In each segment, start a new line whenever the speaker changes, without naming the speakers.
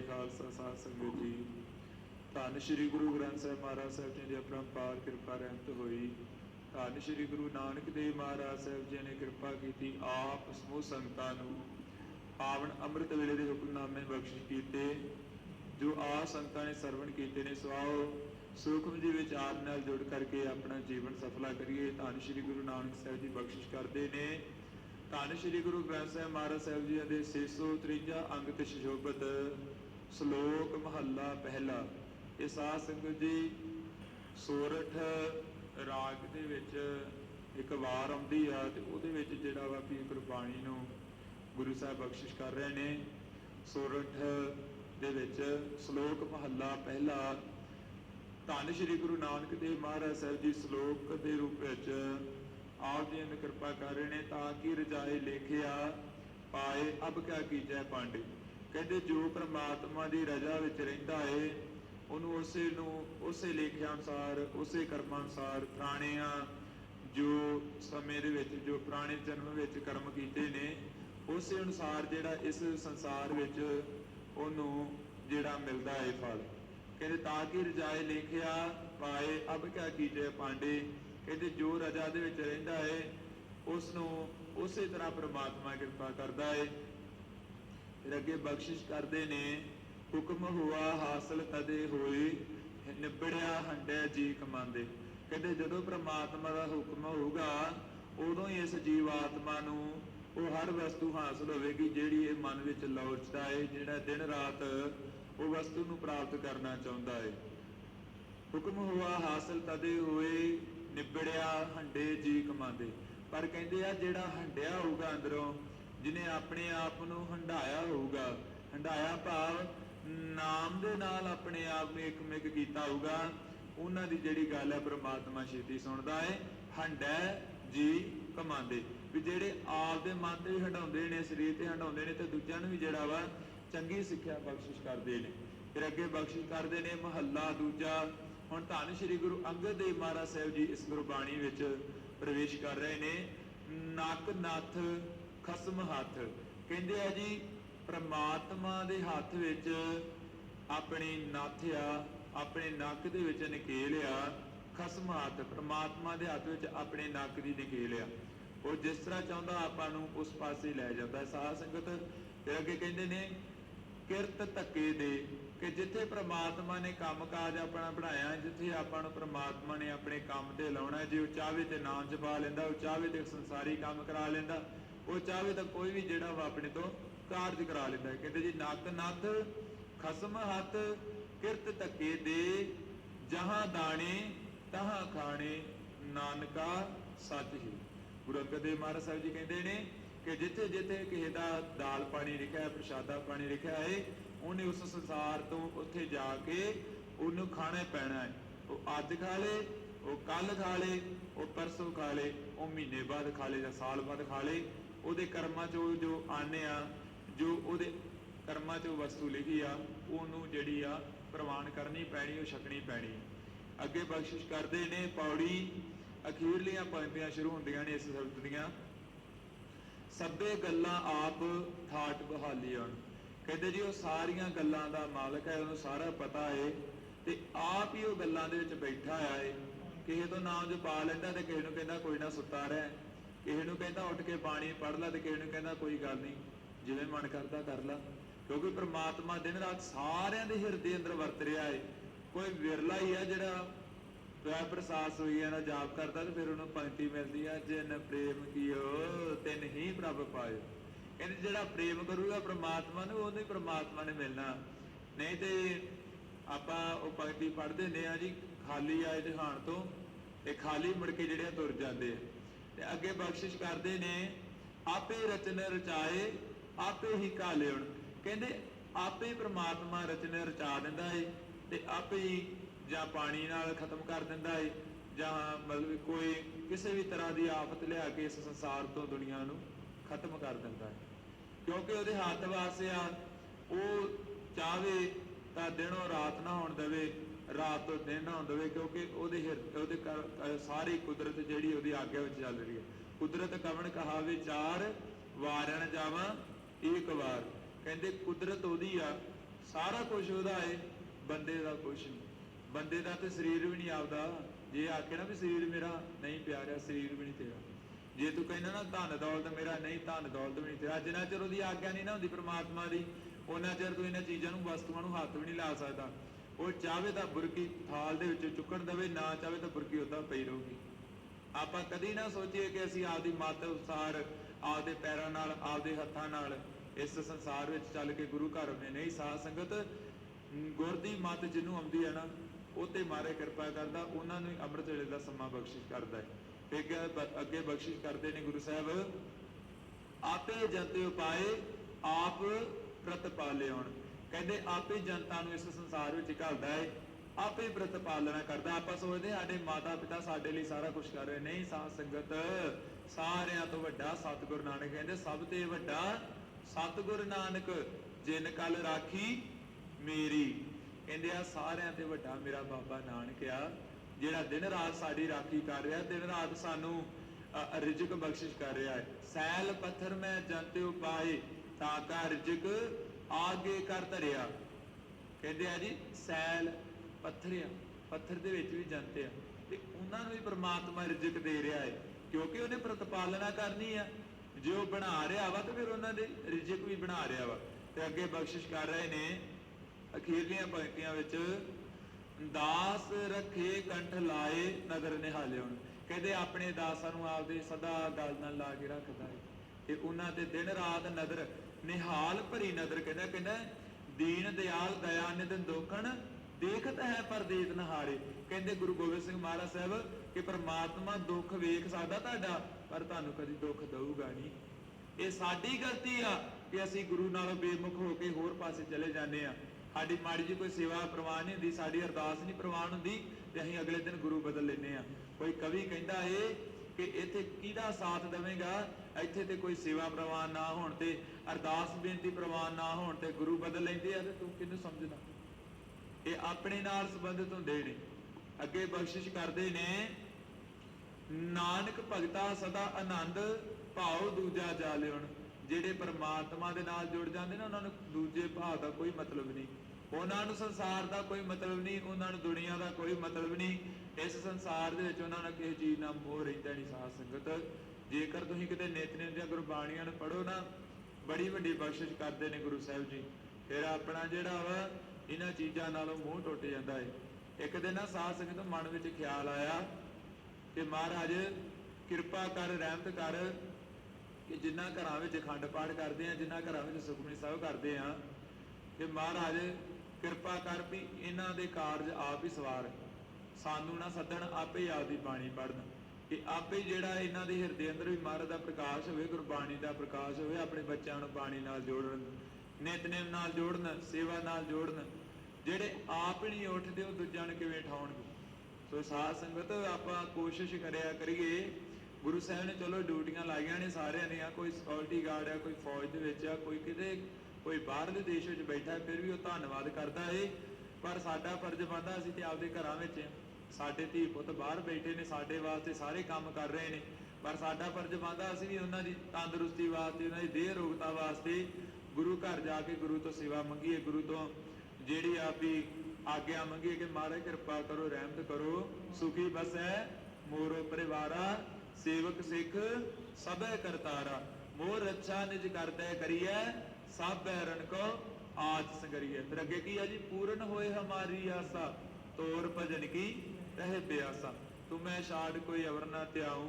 ਜੀ ਖਾਲਸਾ, ਸਾਧ ਸੰਗਤ ਜੀ। ਧੰਨ ਸ਼੍ਰੀ ਗੁਰੂ ਗ੍ਰੰਥ ਸਾਹਿਬ ਮਹਾਰਾਜ ਸਾਹਿਬ ਜੀ ਦੀ ਅਪਰੰਪਾਰ ਕਿਰਪਾ ਰਹਿਮਤ ਹੋਈ। ਧੰਨ ਸ਼੍ਰੀ ਗੁਰੂ ਨਾਨਕ ਦੇਵ ਮਹਾਰਾਜ ਸਾਹਿਬ ਜੀ ਨੇ ਕਿਰਪਾ ਕੀਤੀ ਆਪ ਸਮੂਹ ਸੰਗਤਾਂ ਨੂੰ ਪਾਵਨ ਅੰਮ੍ਰਿਤ ਵੇਲੇ ਦੇ ਹੁਕਮਨਾਮੇ ਬਖਸ਼ਿਸ਼ ਕੀਤੇ। ਜੋ ਆ ਸੰਗਤਾਂ ਨੇ ਸਰਵਣ ਕੀਤੇ ਨੇ, ਸਵਾਓ, ਸੁਖਮ ਜੀ ਵਿਚਾਰ ਨਾਲ ਜੁੜ ਕਰਕੇ ਆਪਣਾ ਜੀਵਨ ਸਫਲਾ ਕਰੀਏ। ਧੰਨ ਸ਼੍ਰੀ ਗੁਰੂ ਨਾਨਕ ਸਾਹਿਬ ਜੀ ਬਖਸ਼ਿਸ਼ ਕਰਦੇ ਨੇ। ਧੰਨ ਸ਼੍ਰੀ ਗੁਰੂ ਗ੍ਰੰਥ ਸਾਹਿਬ ਮਹਾਰਾਜ ਸਾਹਿਬ ਜੀ ਦੇ 653 ਅੰਗ ਤੇ ਸ਼ੋਭਤ ਸ਼ਲੋਕ ਮਹੱਲਾ ਪਹਿਲਾ ਇਹ ਸਾਧ ਸੰਗਤ ਜੀ ਸੋਰਠ ਰਾਗ ਦੇ ਵਿੱਚ ਇੱਕ ਵਾਰ ਆਉਂਦੀ ਆ ਤੇ ਉਹਦੇ ਵਿੱਚ ਜਿਹੜਾ ਵਾ ਵੀ ਗੁਰਬਾਣੀ ਨੂੰ ਗੁਰੂ ਸਾਹਿਬ ਬਖਸ਼ਿਸ਼ ਕਰ ਰਹੇ ਨੇ। ਸੋਰਠ ਦੇ ਵਿੱਚ ਸ਼ਲੋਕ ਮਹੱਲਾ ਪਹਿਲਾ, ਧੰਨ ਸ਼੍ਰੀ ਗੁਰੂ ਨਾਨਕ ਦੇਵ ਮਹਾਰਾਜ ਸਾਹਿਬ ਜੀ ਸ਼ਲੋਕ ਦੇ ਰੂਪ ਵਿੱਚ ਆਪ ਜੀ ਨੇ ਕਿਰਪਾ ਕਰ ਰਹੇ ਨੇ, ਤਾਂ ਕਿ ਰਜਾਏ ਲੇਖਿਆ ਪਾਏ ਅਬ ਕਿਆ ਕੀਜੈ ਪਾਂਡੇ। ਕਹਿੰਦੇ ਜੋ ਪ੍ਰਮਾਤਮਾ ਦੀ ਰਜਾ ਵਿੱਚ ਰਹਿੰਦਾ ਏ, ਉਹਨੂੰ ਉਸੇ ਨੂੰ, ਉਸੇ ਲੇਖਿਆ ਅਨੁਸਾਰ, ਉਸੇ ਕਰਮਾਂ ਅਨੁਸਾਰ ਪ੍ਰਾਣਿਆਂ ਜੋ ਸਮੇਂ ਦੇ ਵਿੱਚ, ਜੋ ਪੁਰਾਣੇ ਜਨਮ ਵਿੱਚ ਕਰਮ ਕੀਤੇ ਨੇ, ਉਸੇ ਅਨੁਸਾਰ ਜਿਹੜਾ ਇਸ ਸੰਸਾਰ ਵਿੱਚ ਉਹਨੂੰ ਜਿਹੜਾ ਮਿਲਦਾ ਹੈ ਫਲ। ਕਹਿੰਦੇ ਤਾਂ ਕਿ ਰਜਾਏ ਲੇਖਿਆ ਪਾਏ, ਅਬ ਕਿਆ ਕੀਜੇ ਪਾਂਡੇ। ਕਹਿੰਦੇ ਜੋ ਰਜਾ ਦੇ ਵਿੱਚ ਰਹਿੰਦਾ ਹੈ ਉਸ ਨੂੰ ਉਸੇ ਤਰ੍ਹਾਂ ਪ੍ਰਮਾਤਮਾ ਕਿਰਪਾ ਕਰਦਾ ਹੈ ਫਿਰ ਅੱਗੇ ਬਖਸ਼ਿਸ਼ ਕਰਦੇ ਨੇ। ਹੁਕਮ ਹੁਆ ਹਾਸਲ ਤਦੇ ਹੋਏ ਨਿਬੜਿਆ ਹੰਡਿਆ ਜੀ ਕਮਾਂਦੇ। ਕਹਿੰਦੇ ਜਦੋਂ ਪ੍ਰਮਾਤਮਾ ਦਾ ਹੁਕਮ ਹੋਊਗਾ, ਉਦੋਂ ਹੀ ਇਸ ਜੀਵਾਤਮਾ ਨੂੰ ਉਹ ਹਰ ਵਸਤੂ ਹਾਸਲ ਹੋਵੇਗੀ, ਜਿਹੜੀ ਇਹ ਮਨ ਵਿੱਚ ਲੋਚਦਾ ਹੈ ਜਿਹੜਾ ਦਿਨ ਰਾਤ ਉਹ ਵਸਤੂ ਨੂੰ ਪ੍ਰਾਪਤ ਕਰਨਾ ਚਾਹੁੰਦਾ ਹੈ ਹੁਕਮ ਹੁਆ ਹਾਸਲ ਤਦੇ ਹੋਏ, ਨਿਬੜਿਆ ਹੰਡੇ ਜੀ ਕਮਾਂਦੇ। ਪਰ ਕਹਿੰਦੇ ਆ ਜਿਹੜਾ ਹੰਡਿਆ ਹੋਊਗਾ ਅੰਦਰੋਂ ਜਿਨੇ ਆਪਣੇ ਆਪ ਨੂੰ ਹੰਡਾਇਆ ਹੋਊਗਾ ਹੰਡਾਇਆ ਭਾਵ ਨਾਮ ਦੇ ਨਾਲ ਆਪਣੇ ਆਪ ਨੂੰ ਇਕਮਿਕ ਕੀਤਾ ਹੋਊਗਾ। ਉਹਨਾਂ ਦੀ ਜਿਹੜੀ ਗੱਲ ਹੈ, ਪ੍ਰਮਾਤਮਾ ਛੇਤੀ ਸੁਣਦਾ ਹੈ ਹੰਡੈ ਜੀ ਕਮਾਂਦੇ। ਵੀ ਜਿਹੜੇ ਆਪ ਦੇ ਮਨ ਤੇ ਵੀ ਹਟਾਉਂਦੇ ਨੇ, ਸਰੀਰ ਤੇ ਹਟਾਉਂਦੇ ਨੇ, ਤੇ ਦੂਜਿਆਂ ਨੂੰ ਵੀ ਜਿਹੜਾ ਵਾ ਚੰਗੀ ਸਿੱਖਿਆ, ਬਖਸ਼ਿਸ਼ ਕਰਦੇ ਨੇ। ਫਿਰ ਅੱਗੇ ਬਖਸ਼ਿਸ਼ ਕਰਦੇ ਨੇ ਮਹੱਲਾ ਦੂਜਾ। ਹੁਣ ਧੰਨ ਸ਼੍ਰੀ ਗੁਰੂ ਅੰਗਦ ਦੇਵ ਮਹਾਰਾਜ ਸਾਹਿਬ ਜੀ ਇਸ ਗੁਰਬਾਣੀ ਵਿੱਚ ਪ੍ਰਵੇਸ਼ ਕਰ ਰਹੇ ਨੇ। ਨੱਕ ਨੱਥ ਖਸਮ ਹੱਥ। ਕਹਿੰਦੇ ਆ ਜੀ, ਪ੍ਰਮਾਤਮਾ ਦੇ ਹੱਥ ਵਿੱਚ ਆਪਣੀ ਨੱਥ ਆ, ਆਪਣੇ ਨੱਕ ਦੇ ਵਿੱਚ ਨਕੇਲ ਆ, ਖਸਮ ਹੱਥ। ਪ੍ਰਮਾਤਮਾ ਦੇ ਹੱਥ ਵਿੱਚ ਆਪਣੇ ਨੱਕ ਦੀ ਨਕੇਲ ਆ। ਉਹ ਜਿਸ ਤਰ੍ਹਾਂ ਚਾਹੁੰਦਾ ਆਪਾਂ ਨੂੰ, ਉਸ ਪਾਸੇ ਲੈ ਜਾਂਦਾ। ਸਾਧ ਸੰਗਤ ਤੇ ਅੱਗੇ ਕਹਿੰਦੇ ਨੇ, ਕਿਰਤ ਧੱਕੇ ਦੇ, ਕਿ ਜਿੱਥੇ ਪ੍ਰਮਾਤਮਾ ਨੇ ਕੰਮਕਾਜ ਆਪਣਾ ਬਣਾਇਆ, ਜਿੱਥੇ ਆਪਾਂ ਨੂੰ ਪ੍ਰਮਾਤਮਾ ਨੇ ਆਪਣੇ ਕੰਮ ਤੇ ਲਾਉਣਾ, ਜੇ ਉਹ ਚਾਹਵੇ ਤੇ ਨਾਮ ਜਪਾ ਲੈਂਦਾ, ਉਹ ਚਾਹਵੇ ਤੇ ਸੰਸਾਰੀ ਕੰਮ ਕਰਾ ਲੈਂਦਾ ਉਹ ਚਾਹਵੇ ਤਾਂ ਕੋਈ ਵੀ ਜਿਹੜਾ ਵਾ ਆਪਣੇ ਤੋਂ ਕਾਰਜ ਕਰਾ ਲੈਂਦਾ ਕਹਿੰਦੇ ਜੀ ਨੱਕ ਨੱਥ ਖਸਮ ਹੱਥ, ਕਿਰਤ ਧੱਕੇ ਦੇ, ਜਹਾਂ ਦਾਣੇ, ਤਹਾਂ ਖਾਣੇ, ਨਾਨਕਾ ਸੱਚ ਹੀ। ਗੁਰੂ ਅੰਗਦ ਦੇਵ ਮਹਾਰਾਜ ਸਾਹਿਬ ਜੀ ਕਹਿੰਦੇ ਨੇ ਕਿ ਜਿੱਥੇ ਜਿੱਥੇ ਕਿਸੇ ਦਾ ਦਾਲ ਪਾਣੀ ਲਿਖਿਆ ਹੈ ਪ੍ਰਸ਼ਾਦਾ ਪਾਣੀ ਲਿਖਿਆ ਹੈ, ਉਹਨੇ ਉਸ ਸੰਸਾਰ ਤੋਂ ਉੱਥੇ ਜਾ ਕੇ ਉਹਨੂੰ ਖਾਣਾ ਪੈਣਾ ਹੈ। ਉਹ ਅੱਜ ਖਾ ਲੇ, ਉਹ ਕੱਲ ਖਾ ਲੇ, ਉਹ ਪਰਸੋਂ ਖਾ ਲੇ, ਉਹ ਮਹੀਨੇ ਬਾਅਦ ਖਾ ਲੇ ਜਾਂ ਸਾਲ ਬਾਅਦ ਖਾ ਲੇ। ਉਹਦੇ ਕਰਮਾਂ ਚੋਂ ਜੋ ਆਨੇ ਆ, ਜੋ ਉਹਦੇ ਕਰਮਾਂ ਚੋਂ ਵਸਤੂ ਲਿਖੀ ਆ, ਉਹਨੂੰ ਜਿਹੜੀ ਆ ਪ੍ਰਵਾਨ ਕਰਨੀ ਪੈਣੀ, ਉਹ ਛਕਣੀ ਪੈਣੀ। ਅੱਗੇ ਬਖਸ਼ਿਸ਼ ਕਰਦੇ ਨੇ, ਪੌੜੀ ਅਖੀਰਲੀਆਂ ਪੰਕਤੀਆਂ ਸ਼ੁਰੂ ਹੁੰਦੀਆਂ ਨੇ ਇਸ ਸ਼ਬਦ ਦੀਆਂ। ਸਭੇ ਗੱਲਾਂ ਆਪ ਠਾਟ ਬਹਾਲੀਆਂ। ਕਹਿੰਦੇ ਜੀ, ਉਹ ਸਾਰੀਆਂ ਗੱਲਾਂ ਦਾ ਮਾਲਕ ਹੈ, ਉਹਨੂੰ ਸਾਰਾ ਪਤਾ ਏ, ਤੇ ਆਪ ਹੀ ਉਹ ਗੱਲਾਂ ਦੇ ਵਿੱਚ ਬੈਠਾ ਆ ਹੈ ਕਿਸੇ ਤੋਂ ਨਾਮ ਜਪਾ ਲੈਂਦਾ ਤੇ ਕਿਸੇ ਨੂੰ ਕਹਿੰਦਾ ਕੋਈ ਨਾ ਸੁੱਤਾ ਰਹਿ। ਕਿਸੇ ਨੂੰ ਕਹਿੰਦਾ ਉੱਠ ਕੇ ਬਾਣੀ ਪੜ੍ਹ ਲੈ ਤੇ ਕਿਸੇ ਨੂੰ ਕਹਿੰਦਾ ਕੋਈ ਗੱਲ ਨਹੀਂ, ਜਿਵੇਂ ਮਨ ਕਰਦਾ ਕਰ ਲੈ। ਕਿਉਂਕਿ ਪ੍ਰਮਾਤਮਾ ਦਿਨ ਰਾਤ ਸਾਰਿਆਂ ਦੇ ਹਿਰਦੇ ਅੰਦਰ ਵਰਤ ਰਿਹਾ ਹੈ ਕੋਈ ਵਿਰਲਾ ਹੀ ਆ ਜਿਹੜਾ ਵੈ ਪ੍ਰਸਾਦ ਹੋਈ ਨਾ ਜਾਪ ਕਰਦਾ ਤੇ ਫਿਰ ਉਹਨੂੰ ਪੰਕਤੀ ਮਿਲਦੀ ਆ, ਜਿਨ ਪ੍ਰੇਮ ਕੀਓ, ਤਿਨ ਹੀ ਪ੍ਰਭ ਪਾਇਓ। ਕਹਿੰਦੇ ਜਿਹੜਾ ਪ੍ਰੇਮ ਕਰੂਗਾ ਪ੍ਰਮਾਤਮਾ ਨੂੰ, ਉਹਨੂੰ ਹੀ ਪ੍ਰਮਾਤਮਾ ਨੇ ਮਿਲਣਾ। ਨਹੀਂ ਤੇ ਆਪਾਂ ਉਹ ਪੰਕਤੀ ਪੜ੍ਹਦੇ ਨੇ ਆ ਜੀ, ਖਾਲੀ ਆਏ ਜਹਾਨ ਤੋਂ ਤੇ ਖਾਲੀ ਮੁੜ ਕੇ ਜਿਹੜੇ ਆ ਤੁਰ ਜਾਂਦੇ ਆ। ਤੇ ਅੱਗੇ ਬਖਸ਼ਿਸ਼ ਕਰਦੇ ਨੇ, ਆਪੇ ਰਚਨ ਰਚਾਏ, ਆਪੇ ਹੀ ਕਾਲਿਉਣ ਕਹਿੰਦੇ, ਆਪੇ ਪ੍ਰਮਾਤਮਾ ਰਚਨ ਰਚਾ ਦਿੰਦਾ ਏ ਤੇ ਆਪੇ ਹੀ ਜਾਂ ਪਾਣੀ ਨਾਲ ਖਤਮ ਕਰ ਦਿੰਦਾ ਏ ਜਾਂ ਮਤਲਬ ਕੋਈ ਕਿਸੇ ਵੀ ਤਰ੍ਹਾਂ ਦੀ ਆਫਤ ਲਿਆ ਕੇ ਇਸ ਸੰਸਾਰ ਤੋਂ ਦੁਨੀਆ ਨੂੰ ਖਤਮ ਕਰ ਦਿੰਦਾ ਹੈ ਕਿਉਂਕਿ ਉਹਦੇ ਹੱਥ ਵਾਸਿਆ ਉਹ ਚਾਵੇ ਤਾਂ ਦਿਨੋਂ ਰਾਤ ਨਾ ਹੋਣ ਦੇਵੇ ਰਾਤ ਦਿਨ ਨਾ ਹੋਣ ਦੇਵੇ ਕਿਉਂਕਿ ਉਹਦੇ ਹਿਰ- ਉਹਦੇ ਸਾਰੀ ਕੁਦਰਤ ਜਿਹੜੀ ਉਹਦੀ ਆਗਿਆ ਵਿੱਚ ਚੱਲ ਰਹੀ ਹੈ। ਕੁਦਰਤ ਕਵਣ ਕਹਾਵੇ ਚਾਰ ਵਾਰਣ ਜਾਵਾਂ ਇੱਕ ਵਾਰ। ਕਹਿੰਦੇ ਕੁਦਰਤ ਉਹਦੀ ਆ, ਸਾਰਾ ਕੁਝ ਉਹਦਾ ਏ, ਬੰਦੇ ਦਾ ਕੁਝ ਨਹੀਂ। ਬੰਦੇ ਦਾ ਤੇ ਸਰੀਰ ਵੀ ਨਹੀਂ ਆਪਦਾ। ਜੇ ਆਖੇ ਨਾ ਵੀ ਸਰੀਰ ਮੇਰਾ ਨਹੀਂ ਪਿਆਰਿਆ, ਸਰੀਰ ਵੀ ਨਹੀਂ ਤੇਰਾ। ਜੇ ਤੂੰ ਕਹਿੰਦਾ ਨਾ ਧਨ ਦੌਲਤ ਮੇਰਾ, ਨਹੀਂ ਧਨ ਦੌਲਤ ਵੀ ਨਹੀਂ ਤੇਰਾ। ਜਿੰਨਾ ਚਿਰ ਉਹਦੀ ਆਗਿਆ ਨਹੀਂ ਨਾ ਹੁੰਦੀ ਪ੍ਰਮਾਤਮਾ ਦੀ, ਉਹਨਾਂ ਚਿਰ ਤੂੰ ਇਹਨਾਂ ਚੀਜ਼ਾਂ ਨੂੰ, ਵਸਤੂਆਂ ਨੂੰ ਹੱਥ ਵੀ ਨਹੀਂ ਲਾ ਸਕਦਾ। ਉਹ ਚਾਹੇ ਤਾਂ ਬੁਰਕੀ ਥਾਲ ਦੇ ਵਿੱਚ ਚੁੱਕਣ ਦਵੇ, ਨਾ ਚਾਹੇ ਤਾਂ ਬੁਰਕੀ ਉਦਾਂ ਪਈ ਰਹੂਗੀ। ਆਪਾਂ ਕਦੀ ਨਾ ਸੋਚੀਏ ਕਿ ਅਸੀਂ ਆਪਦੀ ਮੱਤ ਅਨੁਸਾਰ, ਆਪਦੇ ਪੈਰਾਂ ਨਾਲ, ਆਪਦੇ ਹੱਥਾਂ ਨਾਲ ਇਸ ਸੰਸਾਰ ਵਿੱਚ ਚੱਲ ਕੇ ਗੁਰੂ ਘਰ ਮੇ ਨਹੀਂ, ਸਾਧ ਸੰਗਤ, ਗੁਰ ਦੀ ਮੱਤ ਜਿਹਨੂੰ ਆਉਂਦੀ ਹੈ ਨਾ, ਉਹ ਤੇ ਮਾਰੇ ਕਿਰਪਾ ਕਰਦਾ, ਉਹਨਾਂ ਨੂੰ ਅੰਮ੍ਰਿਤ ਵੇਲੇ ਦਾ ਸਮਾਂ ਬਖਸ਼ਿਸ਼ ਕਰਦਾ ਹੈ। ਤੇ ਅੱਗੇ ਬਖਸ਼ਿਸ਼ ਕਰਦੇ ਨੇ ਗੁਰੂ ਸਾਹਿਬ, ਆਪੇ ਜਨਤੇ ਉਪਾਏ ਆਪ ਪ੍ਰਤ ਪਾਲਿਓਣ ਕਹਿੰਦੇ ਆਪੇ ਜਨਤਾ ਨੂੰ ਇਸ ਸੰਸਾਰ ਵਿੱਚ ਘਲਦਾ ਹੈ ਆਪੇ ਪ੍ਰਤ ਪਾਲਣਾ ਕਰਦਾ। ਆਪਾਂ ਸੋਚਦੇ ਹਾਂ, ਸਾਡੇ ਮਾਤਾ ਪਿਤਾ ਸਾਡੇ ਲਈ ਸਾਰਾ ਕੁਝ ਕਰ ਰਹੇ ਨਹੀਂ ਸਾਧ ਸੰਗਤ ਸਾਰਿਆਂ ਤੋਂ ਵੱਡਾ ਸਤਿਗੁਰ ਨਾਨਕ ਕਹਿੰਦੇ ਸਭ ਤੋਂ ਵੱਡਾ ਸਤਿਗੁਰ ਨਾਨਕ ਜਿਨ ਕਲ ਰਾਖੀ ਮੇਰੀ। ਕਹਿੰਦੇ ਆ ਸਾਰਿਆਂ ਤੇ ਵੱਡਾ ਮੇਰਾ ਬਾਬਾ ਨਾਨਕ ਆ ਜਿਹੜਾ ਦਿਨ ਰਾਤ ਸਾਡੀ ਰਾਖੀ ਕਰ ਰਿਹਾ ਦਿਨ ਰਾਤ ਸਾਨੂੰ ਰਿਜ਼ਕ ਬਖਸ਼ਿਸ਼ ਕਰ ਰਿਹਾ ਹੈ ਸੈਲ ਪੱਥਰ ਮੈਂ ਜਨਤੇ ਉਪਾਏ ਤਾਂ ਕਾ ਰਿਜ਼ਕ ਆਗੇ ਕਰ ਧਰਿਆ। ਕਹਿੰਦੇ ਆ ਜੀ, ਸੈਲ ਪੱਥਰ ਆ ਪੱਥਰ ਦੇ ਵਿੱਚ ਵੀ ਜਨਤੇ ਆ। ਤੇ ਉਹਨਾਂ ਨੂੰ ਵੀ ਪ੍ਰਮਾਤਮਾ ਰਿਜ਼ਕ ਦੇ ਰਿਹਾ ਹੈ ਕਿਉਂਕਿ ਉਹਨੇ ਪ੍ਰਤਪਾਲਨਾ ਕਰਨੀ ਆ। ਜੇ ਉਹ ਬਣਾ ਰਿਹਾ ਵਾ, ਤੇ ਫਿਰ ਉਹਨਾਂ ਦੇ ਰਿਜ਼ਕ ਵੀ ਬਣਾ ਰਿਹਾ ਵਾ। ਤੇ ਅੱਗੇ ਬਖਸ਼ਿਸ਼ ਕਰ ਰਹੇ ਨੇ ਅਖੀਰਲੀਆਂ ਪੰਕਤੀਆਂ ਵਿੱਚ, ਦਾਸ ਰੱਖੇ ਕੰਠ ਲਾਏ ਨਦਰ ਨਿਹਾਲਿਓਣ ਕਹਿੰਦੇ, ਆਪਣੇ ਦਾਸਾਂ ਨੂੰ ਆਪਦੇ ਸਦਾ ਗੱਲ ਨਾਲ ਲਾ ਕੇ ਰੱਖਦਾ ਹੈ ਤੇ ਉਹਨਾਂ ਤੇ ਦਿਨ ਰਾਤ ਨਦਰ ਨਿਹਾਲ ਭਰੀ ਨਦਰ ਕਹਿੰਦਾ ਕਹਿੰਦਾ, ਦੀਨ ਦਿਆਲ ਦਇਆ ਦੋਖਣ, ਦੇਖਤ ਹੈ ਪਰ ਨਹਾਰੇ। ਕਹਿੰਦੇ ਗੁਰੂ ਗੋਬਿੰਦ ਸਿੰਘ ਮਹਾਰਾਜ ਸਾਹਿਬ ਕਿ ਪ੍ਰਮਾਤਮਾ ਦੁੱਖ ਵੇਖ ਸਕਦਾ ਤੁਹਾਡਾ, ਪਰ ਤੁਹਾਨੂੰ ਕਦੀ ਦੁੱਖ ਦਊਗਾ ਨਹੀਂ। ਇਹ ਸਾਡੀ ਗਲਤੀ ਆ ਕਿ ਅਸੀਂ ਗੁਰੂ ਨਾਲੋਂ ਬੇਮੁਖ ਹੋ ਕੇ ਹੋਰ ਪਾਸੇ ਚਲੇ ਜਾਂਦੇ ਆ। ਸਾਡੀ ਮਾੜੀ ਜੀ ਕੋਈ ਸੇਵਾ ਪ੍ਰਵਾਨ ਨਹੀਂ ਹੁੰਦੀ, ਸਾਡੀ ਅਰਦਾਸ ਨਹੀਂ ਪ੍ਰਵਾਨ ਹੁੰਦੀ, ਤੇ ਅਸੀਂ ਅਗਲੇ ਦਿਨ ਗੁਰੂ ਬਦਲ ਲੈਨੇ ਆ। ਕੋਈ ਕਵੀ ਕਹਿੰਦਾ ਏ ਕਿ ਇੱਥੇ ਕਿਹਦਾ ਸਾਥ ਦੇਵੇਗਾ? ਇੱਥੇ ਤੇ ਕੋਈ ਸੇਵਾ ਪ੍ਰਵਾਨ ਨਾ ਹੋਣ ਤੇ, ਅਰਦਾਸ ਬੇਨਤੀ ਪ੍ਰਵਾਨ ਨਾ ਹੋਣ ਤੇ ਗੁਰੂ ਬਦਲ ਲੈਂਦੇ ਆ ਤੇ ਤੂੰ ਕਿਹਨੂੰ ਸਮਝਦਾ? ਇਹ ਆਪਣੇ ਨਾਲ ਸੰਬੰਧਿਤ ਹੁੰਦੇ ਨੇ। ਅੱਗੇ ਬਖਸ਼ਿਸ਼ ਕਰਦੇ ਨੇ, ਨਾਨਕ ਭਗਤਾ ਸਦਾ ਆਨੰਦ ਭਾਉ ਦੂਜਾ ਜਾ ਲਿਉਣ। ਜਿਹੜੇ ਪਰਮਾਤਮਾ ਦੇ ਨਾਲ ਜੁੜ ਜਾਂਦੇ ਨੇ, ਉਹਨਾਂ ਨੂੰ ਦੂਜੇ ਭਾਵ ਦਾ ਕੋਈ ਮਤਲਬ ਨਹੀਂ। ਉਹਨਾਂ ਨੂੰ ਸੰਸਾਰ ਦਾ ਕੋਈ ਮਤਲਬ ਨਹੀਂ, ਉਹਨਾਂ ਨੂੰ ਦੁਨੀਆ ਦਾ ਕੋਈ ਮਤਲਬ ਨਹੀਂ। ਇਸ ਸੰਸਾਰ ਦੇ ਵਿੱਚ ਉਹਨਾਂ ਨੂੰ ਕਿਸੇ ਚੀਜ਼ ਨਾਲ ਮੋਹ ਰਹਿੰਦਾ ਨਹੀਂ, ਸਾਧ ਸੰਗਤ। ਜੇਕਰ ਤੁਸੀਂ ਕਿਤੇ ਨਿਤਨੇਮ ਜਾਂ ਗੁਰਬਾਣੀਆਂ ਨੂੰ ਪੜੋ ਨਾ, ਬੜੀ ਵੱਡੀ ਬਖਸ਼ਿਸ਼ ਕਰਦੇ ਨੇ ਗੁਰੂ ਸਾਹਿਬ ਜੀ। ਫਿਰ ਆਪਣਾ ਜਿਹੜਾ ਵਾ, ਇਹਨਾਂ ਚੀਜ਼ਾਂ ਨਾਲੋਂ ਮੂੰਹ ਟੁੱਟ ਜਾਂਦਾ ਹੈ ਇੱਕ ਦਿਨ ਨਾ ਸਾਧ ਸੰਗਤ ਨੂੰ ਮਨ ਵਿੱਚ ਖਿਆਲ ਆਇਆ ਕਿ ਮਹਾਰਾਜ, ਕਿਰਪਾ ਕਰ, ਰਹਿਮਤ ਕਰ ਕਿ ਜਿਨ੍ਹਾਂ ਘਰਾਂ ਵਿੱਚ ਅਖੰਡ ਪਾਠ ਕਰਦੇ ਆ ਜਿਨ੍ਹਾਂ ਘਰਾਂ ਵਿੱਚ ਸੁਖਮਨੀ ਸਾਹਿਬ ਕਰਦੇ ਆ, ਕਿ ਮਹਾਰਾਜ, ਕਿਰਪਾ ਕਰ ਵੀ ਇਹਨਾਂ ਦੇ ਕਾਰਜ ਆਪ ਹੀ ਸਵਾਰ। ਸਾਨੂੰ ਨਾ ਸੱਦਣ, ਆਪੇ ਹੀ ਆਪਦੀ ਬਾਣੀ ਪੜਨ ਕਿ ਆਪੇ ਜਿਹੜਾ ਇਹਨਾਂ ਦੇ ਹਿਰਦੇ ਅੰਦਰ ਵੀ ਮਹਾਰਾਜ ਦਾ ਪ੍ਰਕਾਸ਼ ਹੋਵੇ, ਗੁਰਬਾਣੀ ਦਾ ਪ੍ਰਕਾਸ਼ ਹੋਵੇ, ਆਪਣੇ ਬੱਚਿਆਂ ਨੂੰ ਬਾਣੀ ਨਾਲ ਜੋੜਨ ਨਿਤਨੇਮ ਨਾਲ ਜੋੜਨ, ਸੇਵਾ ਨਾਲ ਜੋੜਨ, ਜਿਹੜੇ ਆਪ ਹੀ ਨਹੀਂ ਉੱਠਦੇ, ਉਹ ਦੂਜਿਆਂ ਨੂੰ ਕਿਵੇਂ ਠਾਉਣਗੇ ਸੋ ਸਾਧ ਸੰਗਤ, ਆਪਾਂ ਕੋਸ਼ਿਸ਼ ਕਰਿਆ ਕਰੀਏ। ਗੁਰੂ ਸਾਹਿਬ ਨੇ ਚਲੋ ਡਿਊਟੀਆਂ ਲਾਈਆਂ ਨੇ ਸਾਰਿਆਂ ਨੇ ਆ ਕੋਈ ਸਿਕਿਉਰਿਟੀ ਗਾਰਡ ਆ, ਕੋਈ ਫੌਜ ਦੇ ਵਿੱਚ ਆ, ਕੋਈ ਕਿਤੇ, ਕੋਈ ਬਾਹਰਲੇ ਦੇਸ਼ ਵਿੱਚ ਬੈਠਾ, ਫਿਰ ਵੀ ਉਹ ਧੰਨਵਾਦ ਕਰਦਾ ਏ। ਪਰ ਸਾਡਾ ਫਰਜ਼ ਬਣਦਾ ਅਸੀਂ ਤੇ ਆਪਦੇ ਘਰਾਂ ਵਿੱਚ ਸਾਡੇ ਧੀ ਪੁੱਤ ਬਾਹਰ ਬੈਠੇ ਨੇ, ਸਾਡੇ ਵਾਸਤੇ ਸਾਰੇ ਕੰਮ ਕਰ ਰਹੇ ਨੇ। ਪਰ ਸਾਡਾ ਫਰਜ਼ ਬਣਦਾ ਅਸੀਂ ਵੀ ਉਹਨਾਂ ਦੀ ਤੰਦਰੁਸਤੀ ਵਾਸਤੇ, ਉਹਨਾਂ ਦੀ ਦੇਹ ਰੋਗਤਾ ਵਾਸਤੇ ਗੁਰੂ ਘਰ ਜਾ ਕੇ ਗੁਰੂ ਤੋਂ ਸੇਵਾ ਮੰਗੀਏ, ਗੁਰੂ ਤੋਂ ਜਿਹੜੀ ਆਪੀ ਆਗਿਆ ਮੰਗੀਏ ਕਿ ਮਹਾਰਾਜ ਕਿਰਪਾ ਕਰੋ, ਰਹਿਮਤ ਕਰੋ। ਸੁਖੀ ਬਸੈ ਮੋਰੋ ਪਰਿਵਾਰਾ, ਸੇਵਕ ਸਿੱਖ, ਸਭੈ ਕਰਤਾਰਾ। ਮੋਰ ਰੱਛਾ ਨਿਜ ਕਰਦਾ ਕਰੀਐ, ਸਭ ਬੈਰਨ ਕੋ ਆਜ ਸੰਗਰੀਐ। ਫਿਰ ਅੱਗੇ ਕੀ ਆ ਜੀ? ਪੂਰਨ ਹੋਏ ਹਮਾਰੀ ਆਸਾ, ਤੋਰ ਭਜਨ ਕੀ? ਰਹਿ ਪਿਆਸਾ ਤੁਮੈ ਛਾੜ ਕੋਈ ਅਵਰ ਨਾ ਧਿਆਉ,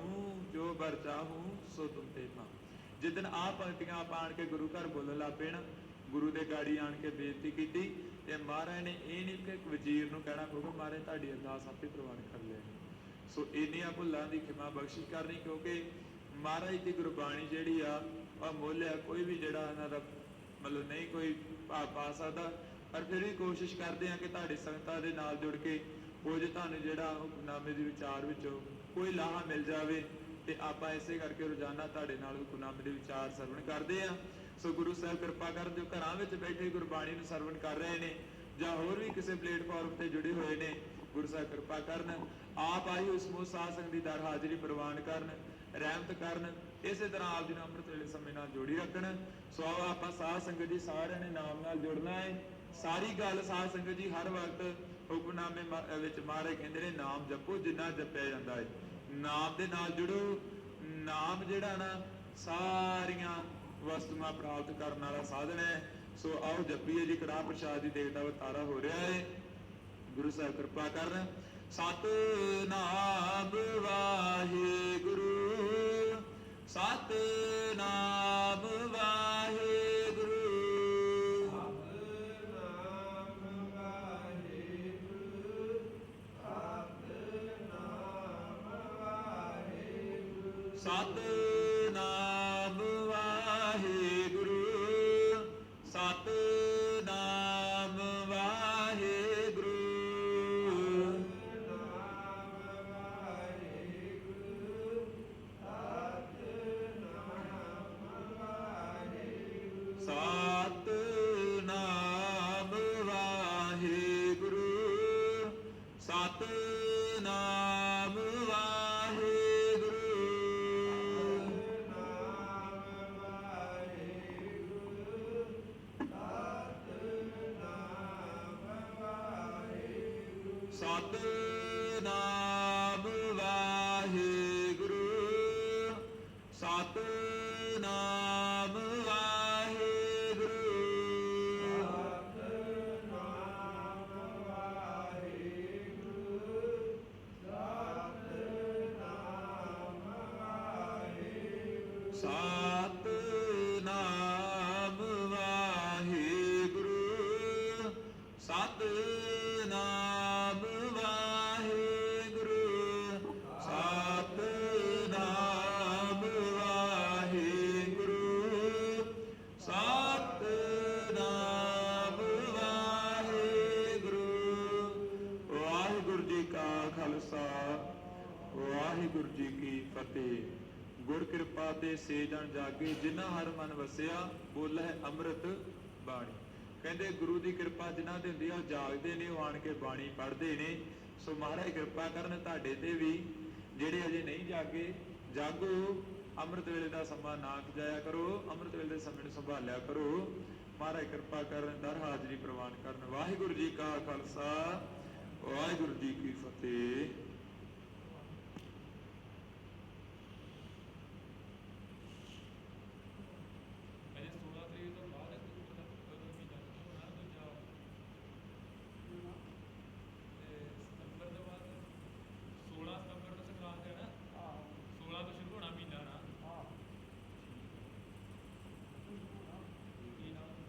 ਜੋ ਬਰ ਚਾਹੂੰ, ਸੋ ਤੁਮ ਤੇ ਪਾਉ ਜਿੱਦਨ ਆ ਪੰਕਤੀਆਂ ਆਪਾਂ ਆਣ ਕੇ ਗੁਰੂ ਘਰ ਬੋਲਣ ਲੱਗ ਪਏ ਗੁਰੂ ਦੇ ਗਾੜੀ ਆਣ ਕੇ ਬੇਨਤੀ ਕੀਤੀ ਤੇ ਮਹਾਰਾਜ ਨੇ ਇਹ ਨਹੀਂ ਕਿ ਵਜ਼ੀਰ ਨੂੰ ਕਹਿਣਾ ਪਊਗਾ, ਮਹਾਰਾਜ, ਤੁਹਾਡੀ ਅਰਦਾਸ ਆਪੇ ਪ੍ਰਵਾਨ ਕਰ ਲੈਣੀ। ਸੋ ਇੰਨੀਆਂ ਭੁੱਲਾਂ ਦੀ ਖਿਮਾ ਬਖਸ਼ਿਸ਼ ਕਰਨੀ, ਕਿਉਂਕਿ ਮਹਾਰਾਜ ਦੀ ਗੁਰਬਾਣੀ ਜਿਹੜੀ ਆ, ਉਹ ਮੁੱਲ ਆ, ਕੋਈ ਵੀ ਜਿਹੜਾ ਇਹਨਾਂ ਦਾ ਮਤਲਬ ਨਹੀਂ ਕੋਈ ਭਾਵ ਪਾ ਸਕਦਾ। ਪਰ ਫਿਰ ਵੀ ਕੋਸ਼ਿਸ਼ ਕਰਦੇ ਆ ਕਿ ਤੁਹਾਡੀ ਸੰਗਤਾਂ ਦੇ ਨਾਲ ਜੁੜ ਕੇ ਕੁਝ ਤੁਹਾਨੂੰ ਜਿਹੜਾ ਉਹ ਦੇ ਵਿਚਾਰ ਵਿੱਚੋਂ ਕੋਈ ਲਾਹਾ ਮਿਲ ਜਾਵੇ ਤੇ ਆਪਾਂ ਇਸੇ ਕਰਕੇ ਰੋਜ਼ਾਨਾ ਤੁਹਾਡੇ ਨਾਲ ਗੁਰਨਾਮੇ ਦੇ ਵਿਚਾਰ ਸਰਵਣ ਕਰਦੇ ਆ ਸੋ ਗੁਰੂ ਸਾਹਿਬ ਕਿਰਪਾ ਕਰਨ ਜੋ ਘਰਾਂ ਵਿੱਚ ਬੈਠੇ ਗੁਰਬਾਣੀ ਨੂੰ ਸਰਵਣ ਕਰ ਰਹੇ ਨੇ ਜਾਂ ਹੋਰ ਵੀ ਕਿਸੇ ਪਲੇਟਫਾਰਮ ਤੇ ਜੁੜੇ ਹੋਏ ਨੇ, ਗੁਰੂ ਸਾਹਿਬ ਕਿਰਪਾ ਕਰਨ, ਆਪ ਆਈ ਉਸ ਸਮੂਹ ਸਾਧ ਦੀ ਦਰ ਹਾਜ਼ਰੀ ਪ੍ਰਵਾਨ ਕਰਨ, ਰਹਿਮਤ ਕਰਨ, ਇਸੇ ਤਰ੍ਹਾਂ ਆਪ ਜੀ ਨੂੰ ਅੰਮ੍ਰਿਤ ਵੇਲੇ ਸਮੇਂ ਨਾਲ ਜੋੜੀ ਰੱਖਣ। ਸੋ ਆਓ ਆਪਾਂ ਸਾਧ ਸੰਗਤ ਜੀ ਸਾਰਿਆਂ ਨੇ ਨਾਮ ਨਾਲ ਜੁੜਨਾ ਹੈ। ਸਾਰੀ ਗੱਲ ਸਾਧ ਸੰਗਤ ਜੀ ਹਰ ਵਕਤ ਹੁਕਮਨਾਮੇ ਵਿੱਚ ਮਹਾਰਾਜ ਕਹਿੰਦੇ ਨੇ, ਨਾਮ ਜਪੋ, ਜਿੰਨਾ ਜਪਿਆ ਜਾਂਦਾ ਹੈ ਨਾਮ ਦੇ ਨਾਲ ਜੁੜੋ। ਨਾਮ ਜਿਹੜਾ ਨਾ, ਸਾਰੀਆਂ ਵਸਤੂਆਂ ਪ੍ਰਾਪਤ ਕਰਨ ਵਾਲਾ ਸਾਧਨ ਹੈ। ਸੋ ਆਓ ਜਪੀਏ ਜੀ ਕੜਾ ਪ੍ਰਸ਼ਾਦ ਦੀ ਦੇਗ ਦਾ ਵਤਾਰਾ ਹੋ ਰਿਹਾ ਹੈ ਗੁਰੂ ਸਾਹਿਬ ਕਿਰਪਾ ਕਰਨ। ਸਤਨਾਮ അത് ਸੇ ਜਾਗੇ ਜਿਨ੍ਹਾਂ ਹਰ ਮਨ ਵਸਿਆ, ਬੋਲੇ ਅੰਮ੍ਰਿਤ ਬਾਣੀ। ਕਹਿੰਦੇ ਗੁਰੂ ਦੀ ਕਿਰਪਾ ਜਿਨ੍ਹਾਂ ਤੇ ਹੁੰਦੀ ਆ, ਉਹ ਜਾਗਦੇ ਨੇ, ਉਹ ਆਣ ਕੇ ਬਾਣੀ ਪੜ੍ਹਦੇ ਨੇ। ਸੋ ਮਹਾਰਾਜ ਕਿਰਪਾ ਕਰਨ ਤੁਹਾਡੇ ਤੇ ਵੀ। ਜਿਹੜੇ ਅਜੇ ਨਹੀਂ ਜਾਗੇ, ਜਾਗੋ। ਅੰਮ੍ਰਿਤ ਵੇਲੇ ਦਾ ਸਮਾਂ ਨਾ ਜਾਇਆ ਕਰੋ। ਅੰਮ੍ਰਿਤ ਵੇਲੇ ਦੇ ਸਮੇਂ ਨੂੰ ਸੰਭਾਲਿਆ ਕਰੋ। ਮਹਾਰਾਜ ਕਿਰਪਾ ਕਰਨ, ਦਰ ਹਾਜ਼ਰੀ ਪ੍ਰਵਾਨ ਕਰਨ। ਵਾਹਿਗੁਰੂ ਜੀ ਕਾ ਖਾਲਸਾ, ਵਾਹਿਗੁਰੂ ਜੀ ਕੀ ਫਤਿਹ
ਅਜੇ 16 ਤਰੀਕ ਤੋਂ ਬਾਅਦ ਇੱਕ ਕਦੋਂ ਵੀ ਜਾ ਹੋਣਾ ਦੂਜਾ ਤੇ ਸਤੰਬਰ ਤੋਂ ਬਾਅਦ 16 ਸਤੰਬਰ ਤੋਂ ਸੰਕਰਾਂਤ ਹੈ ਨਾ 16 ਤੋਂ ਸ਼ੁਰੂ ਹੋਣਾ ਮਹੀਨਾ ਨਾ ਕੀ ਨਾਮ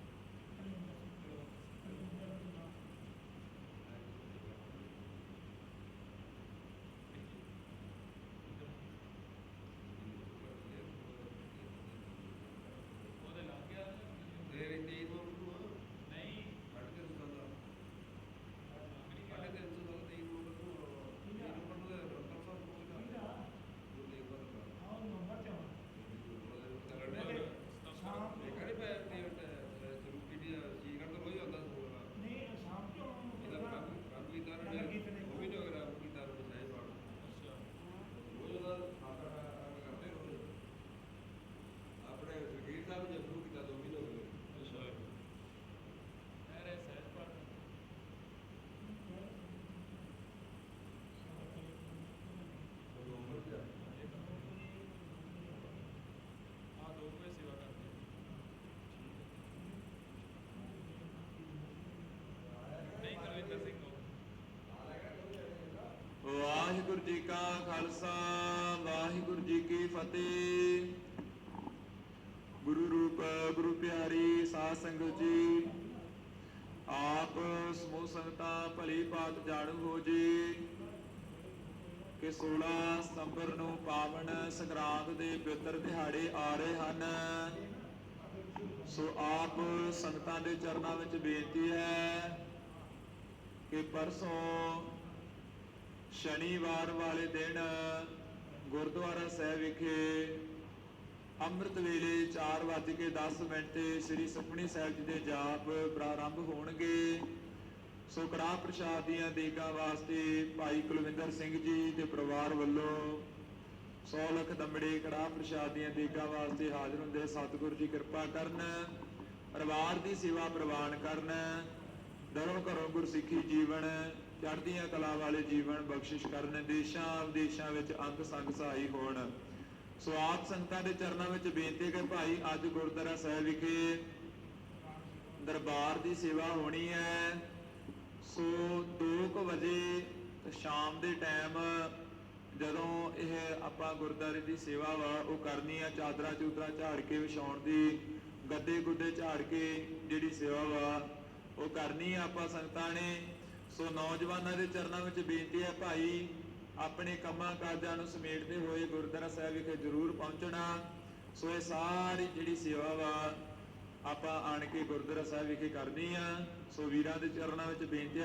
ਉਹਦੇ ਲੱਗ ਗਿਆ
ਤੇਰੇ ਤੇਈ ਨੂੰ ਨੂੰ
ਨਹੀਂ
ਕੱਢ ਕੇ ਸੁਣਦਾ
ਲੱਗ
ਕੱਢ
ਨਹੀਂ
ਕੇ ਸੁਣਦਾ ਤੇਈ ਨੂੰ ਨੂੰ ਤੇਈ ਨੂੰ ਨੂੰ ਦੇ ਡਾਕਟਰ ਸਾਹਿਬ ਕੋਲ ਜਾ ਉਹ ਦੇ ਕੋਲ ਕਰ ਉਹ
ਗਿਆ
ਲੜਨੇ
ਸਤੰਬਰ
ਇਹ ਕਰੀ ਪੈ ਤੇ ਜਰੂ ਪੀਡੀ ਸੀ ਕਰ ਤਾਂ ਰੋਈ ਹੁੰਦਾ ਸੋਣਾ ਇਹਦਾ ਕੰਮ ਕੰਮ ਵੀ ਤਾਂ ਨੇ ਉਹ ਵੀ ਨਹੀਂ ਅਗਰ ਕੀ ਤਾਂ ਬਸਾਈ ਬਾੜ
ਅੱਛਾ
ਉਹ ਉਹਦਾ ਖਾਤਾ ਕਰਦੇ ਰੋਜ਼ ਆਪਣੇ ਸਰਗੀਰ ਸਾਹਿਬ ਨੇ ਸ਼ੁਰੂ ਕੀਤਾ ਦੋ ਮਹੀਨੇ ਹੋ ਗਏ
ਅੱਛਾ ਮੇਰੇ ਸਹਿਜ ਪਰ
ਉਹ ਉਮਰ ਤੇ ਆ।
ਆ ਦੋ ਕੋਈ ਸੇਵਾ ਕਰਦੇ ਨਹੀਂ ਕਰਵਿੰਦਰ ਸਿੰਘ ਨੂੰ
ਵਾਹਿਗੁਰੂ ਜੀ ਕਾ ਖਾਲਸਾ, ਵਾਹਿਗੁਰੂ ਜੀ ਕੀ ਫਤਿਹ। ਗੁਰੂ ਰੂਪ, ਗੁਰੂ ਪਿਆਰੀ ਸਾਧ ਸੰਗਤ ਜੀ, ਆਪ ਸਮੂਹ ਸੰਗਤਾਂ ਭਲੀ ਬਾਤ ਜਾਣੂ ਹੋ ਜੀ, ਕਿ 16 ਸਤੰਬਰ ਨੂੰ ਪਾਵਨ ਸੰਗਰਾਂਦ ਦੇ ਪਵਿੱਤਰ ਦਿਹਾੜੇ ਆ ਰਹੇ ਹਨ। ਸੋ ਆਪ ਸੰਗਤਾਂ ਦੇ ਚਰਨਾਂ ਵਿੱਚ ਬੇਨਤੀ ਹੈ ਕਿ ਪਰਸੋਂ ਸ਼ਨੀਵਾਰ ਵਾਲੇ ਦਿਨ ਗੁਰਦੁਆਰਾ ਸਾਹਿਬ ਵਿਖੇ ਅੰਮ੍ਰਿਤ ਵੇਲੇ 4:10 ਮਿੰਟ ਤੇ ਸ੍ਰੀ ਸੁਖਮਨੀ ਸਾਹਿਬ ਜੀ ਦੇ ਜਾਪ ਪ੍ਰਾਰੰਭ ਹੋਣਗੇ। ਸੋ ਕੜਾਹ ਪ੍ਰਸ਼ਾਦ ਦੀਆਂ ਦੇਗਾਂ ਵਾਸਤੇ ਭਾਈ ਕੁਲਵਿੰਦਰ ਸਿੰਘ ਜੀ ਤੇ ਪਰਿਵਾਰ ਵੱਲੋਂ 100 ਲੱਖ ਦੰਬੜੇ ਕੜਾਹ ਪ੍ਰਸ਼ਾਦ ਦੀਆਂ ਦੇਗਾਂ ਵਾਸਤੇ ਹਾਜ਼ਰ ਹੁੰਦੇ ਸਤਿਗੁਰੂ ਜੀ ਕਿਰਪਾ ਕਰਨ, ਪਰਿਵਾਰ ਦੀ ਸੇਵਾ ਪ੍ਰਵਾਨ ਕਰਨ ਦਰੋਂ ਘਰੋਂ ਗੁਰਸਿੱਖੀ ਜੀਵਨ ਚੜ੍ਹਦੀਆਂ ਕਲਾ ਵਾਲੇ ਜੀਵਨ ਬਖਸ਼ਿਸ਼ ਕਰਨ, ਦੇਸ਼ਾਂ ਵਿਦੇਸ਼ਾਂ ਵਿੱਚ ਅੰਗ ਸੰਗ ਸਹਾਈ ਹੋਣ। ਸੋ ਆਪ ਸੰਗਤਾਂ ਦੇ ਚਰਨਾਂ ਵਿੱਚ ਬੇਨਤੀ ਹੈ ਕਿ ਭਾਈ ਅੱਜ ਗੁਰਦੁਆਰਾ ਸਾਹਿਬ ਵਿਖੇ ਦਰਬਾਰ ਦੀ ਸੇਵਾ ਹੋਣੀ ਹੈ। ਸੋ 2 ਵਜੇ ਸ਼ਾਮ ਦੇ ਟਾਈਮ ਜਦੋਂ ਇਹ ਆਪਾਂ ਗੁਰਦਾਰੇ ਦੀ ਸੇਵਾ ਵਾ, ਉਹ ਕਰਨੀ ਆ, ਚਾਦਰਾਂ ਚੂਦਰਾਂ ਝਾੜ ਕੇ, ਵਿਛਾਉਣ ਦੀ, ਗੱਦੇ ਗੁੱਦੇ ਝਾੜ ਕੇ ਜਿਹੜੀ ਸੇਵਾ ਵਾ, ਉਹ ਕਰਨੀ ਆ ਆਪਾਂ ਸੰਗਤਾਂ ਨੇ। ਸੋ ਨੌਜਵਾਨਾਂ ਦੇ ਚਰਨਾਂ ਵਿੱਚ ਬੇਨਤੀ ਹੈ ਭਾਈ, ਆਪਣੇ ਕੰਮਾਂ ਕਾਜਾਂ ਨੂੰ ਸਮੇਟਦੇ ਹੋਏ ਗੁਰਦੁਆਰਾ ਸਾਹਿਬ ਵਿਖੇ ਜ਼ਰੂਰ ਪਹੁੰਚਣਾ। ਸੋ ਇਹ ਸਾਰੀ ਜਿਹੜੀ ਸੇਵਾ ਵਾ, ਆਪਾਂ ਆਣ ਕੇ ਗੁਰਦੁਆਰਾ ਸਾਹਿਬ ਵਿਖੇ ਕਰਨੀ ਆ। ਸੋ ਵੀਰਾਂ ਦੇ ਚਰਨਾਂ ਵਿੱਚ ਬੇਨਤੀ